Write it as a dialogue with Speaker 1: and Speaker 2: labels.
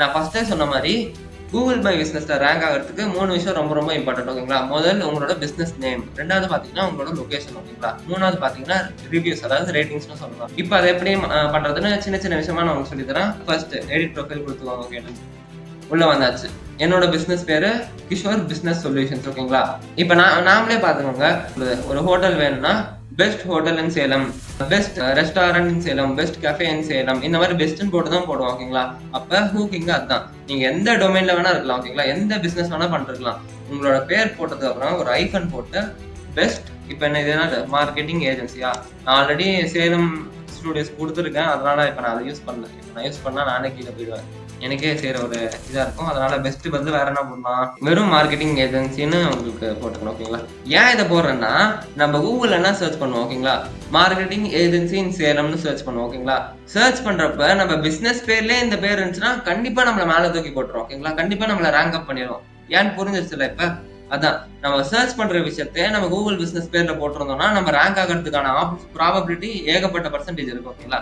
Speaker 1: நான் ஃபர்ஸ்டே சொன்ன மாதிரி கூகுள் பை பிஸ்னஸில் ரேங்க் ஆகிறதுக்கு மூணு விஷயம் ரொம்ப ரொம்ப இம்பார்ட்டன்ட் ஓகேங்களா முதல் உங்களோட பிஸ்னஸ் நேம் ரெண்டாவது பார்த்தீங்கன்னா உங்களோட லொக்கேஷன் ஓகேங்களா மூணாவது பார்த்தீங்கன்னா ரிவ்யூஸ் அதாவது ரேட்டிங்ஸ்னு சொல்லலாம். இப்போ அதை எப்படி பண்ணுறதுன்னு சின்ன சின்ன விஷயமா நான் உங்களுக்கு சொல்லித்தரேன். ஃபர்ஸ்ட் எடிட் ப்ரொஃபைல் கொடுத்துக்கோங்க ஓகே உள்ளே வந்தாச்சு. என்னோட பிஸ்னஸ் பேரு கிஷோர் பிஸ்னஸ் சொல்யூஷன்ஸ் ஓகேங்களா இப்போ நான் நாமளே பார்த்துக்கோங்க. ஒரு ஹோட்டல் வேணும்னா best hotel in Salem best restaurant in Salem best cafe in Salem இந்த மாதிரி பெஸ்ட்னு போட்டு தான் போடுவோம் ஓகேங்களா அப்ப ஹூக்கிங்க அதுதான். நீங்க எந்த டொமைன்ல வேணா இருக்கலாம் ஓகேங்களா எந்த பிசினஸ் வேணா பண்ணிருக்கலாம். உங்களோட பேர் போட்டதுக்கு அப்புறம் ஒரு ஐஃபன் போட்டு பெஸ்ட் இப்போ என்ன இது மார்க்கெட்டிங் ஏஜென்சியா நான் ஆல்ரெடி சேலம் ஸ்டூடியோஸ் கொடுத்துருக்கேன். அதனால இப்போ நான் அதை யூஸ் பண்ணல. இப்போ நான் யூஸ் பண்ணா நானே கீழே போயிடுவேன். எனக்கே செய்யற ஒரு இதா இருக்கும். அதனால பெஸ்ட் வந்து வேற என்ன பண்ணலாம் வெறும் மார்க்கெட்டிங் ஏஜென்சின்னு உங்களுக்கு போட்டுக்கணும் ஓகேங்களா ஏன் இதை போடுறேன்னா நம்ம கூகுள் என்ன சர்ச் பண்ணுவோம் ஓகேங்களா மார்க்கெட்டிங் ஏஜென்சி இன் சேலம்னு சர்ச் பண்ணுவோம் ஓகேங்களா சர்ச் பண்றப்ப நம்ம பிசினஸ் பேர்லயே இந்த பேர் இருந்துச்சுன்னா கண்டிப்பா நம்மள மேல தூக்கி போட்டுரும் ஓகேங்களா கண்டிப்பா நம்மள ரேங்க் அப் பண்ணிடுவோம் ஏன்னு புரிஞ்சிருச்சுல இப்ப? அதான் நம்ம சர்ச் பண்ற விஷயத்தை நம்ம கூகுள் பிசினஸ் பேர்ல போட்டிருந்தோம்னா நம்ம ரேங்க் ஆகிறதுக்கான ப்ராபபிலிட்டி ஏகப்பட்ட பர்சன்டேஜ் இருக்கும் ஓகேங்களா